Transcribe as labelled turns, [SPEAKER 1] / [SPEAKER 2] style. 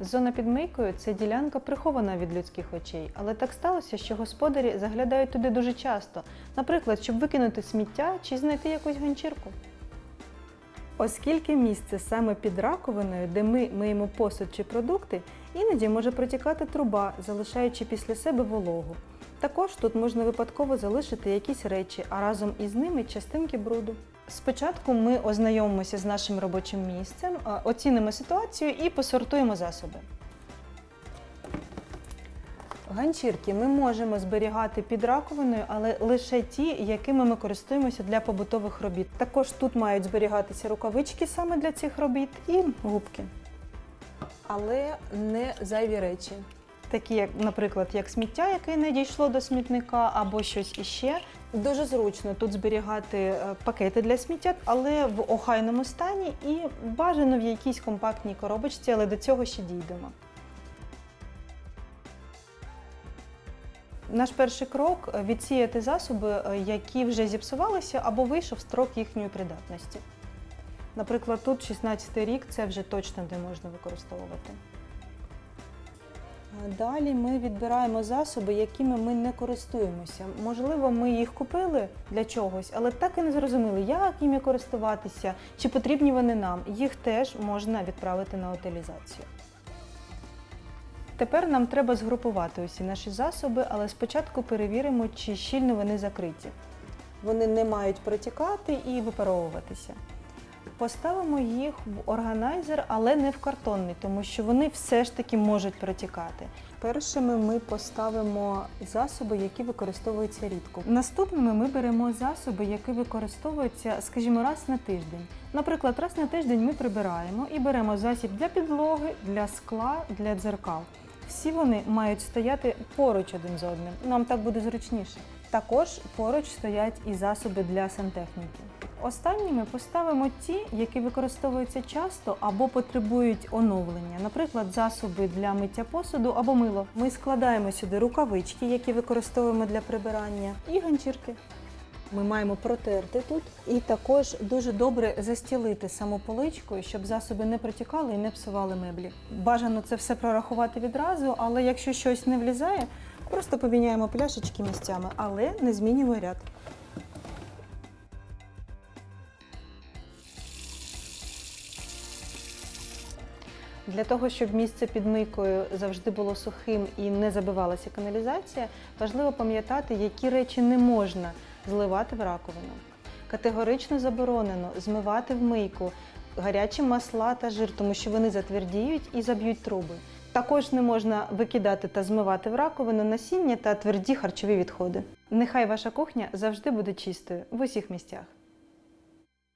[SPEAKER 1] Зона під мийкою це ділянка прихована від людських очей, але так сталося, що господарі заглядають туди дуже часто, наприклад, щоб викинути сміття чи знайти якусь ганчірку. Оскільки місце саме під раковиною, де ми миємо посуд чи продукти, іноді може протікати труба, залишаючи після себе вологу. Також тут можна випадково залишити якісь речі, а разом із ними частинки бруду. Спочатку ми ознайомимося з нашим робочим місцем, оцінимо ситуацію і посортуємо засоби. Ганчірки ми можемо зберігати під раковиною, але лише ті, якими ми користуємося для побутових робіт. Також тут мають зберігатися рукавички саме для цих робіт і губки.
[SPEAKER 2] Але не зайві речі.
[SPEAKER 1] Такі, як, наприклад, як сміття, яке не дійшло до смітника, або щось іще. Дуже зручно тут зберігати е, пакети для сміття, але в охайному стані і бажано в якійсь компактній коробочці, але до цього ще дійдемо. Наш перший крок е, відсіяти засоби, е, які вже зіпсувалися або вийшов строк їхньої придатності. Наприклад, тут 16 рік це вже точно не можна використовувати. Далі ми відбираємо засоби, якими ми не користуємося. Можливо, ми їх купили для чогось, але так і не зрозуміли, як ними користуватися, чи потрібні вони нам. Їх теж можна відправити на утилізацію. Тепер нам треба згрупувати усі наші засоби, але спочатку перевіримо, чи щільно вони закриті. Вони не мають протікати і випаровуватися. Поставимо їх в органайзер, але не в картонний, тому що вони все ж таки можуть протікати. Першими ми поставимо засоби, які використовуються рідко. Наступними ми беремо засоби, які використовуються, скажімо, раз на тиждень. Наприклад, раз на тиждень ми прибираємо і беремо засіб для підлоги, для скла, для дзеркал. Всі вони мають стояти поруч один з одним. Нам так буде зручніше. Також поруч стоять і засоби для сантехніки. Останніми поставимо ті, які використовуються часто або потребують оновлення, наприклад, засоби для миття посуду або мило. Ми складаємо сюди рукавички, які використовуємо для прибирання, і ганчірки. Ми маємо протерти тут і також дуже добре застілити саму поличку, щоб засоби не протікали і не псували меблі. Бажано це все прорахувати відразу, але якщо щось не влізає, просто поміняємо пляшечки місцями, але не змінюємо ряд. Для того, щоб місце під мийкою завжди було сухим і не забивалася каналізація, важливо пам'ятати, які речі не можна зливати в раковину. Категорично заборонено змивати в мийку гарячі масла та жир, тому що вони затвердіють і заб'ють труби. Також не можна викидати та змивати в раковину насіння та тверді харчові відходи. Нехай ваша кухня завжди буде чистою в усіх місцях.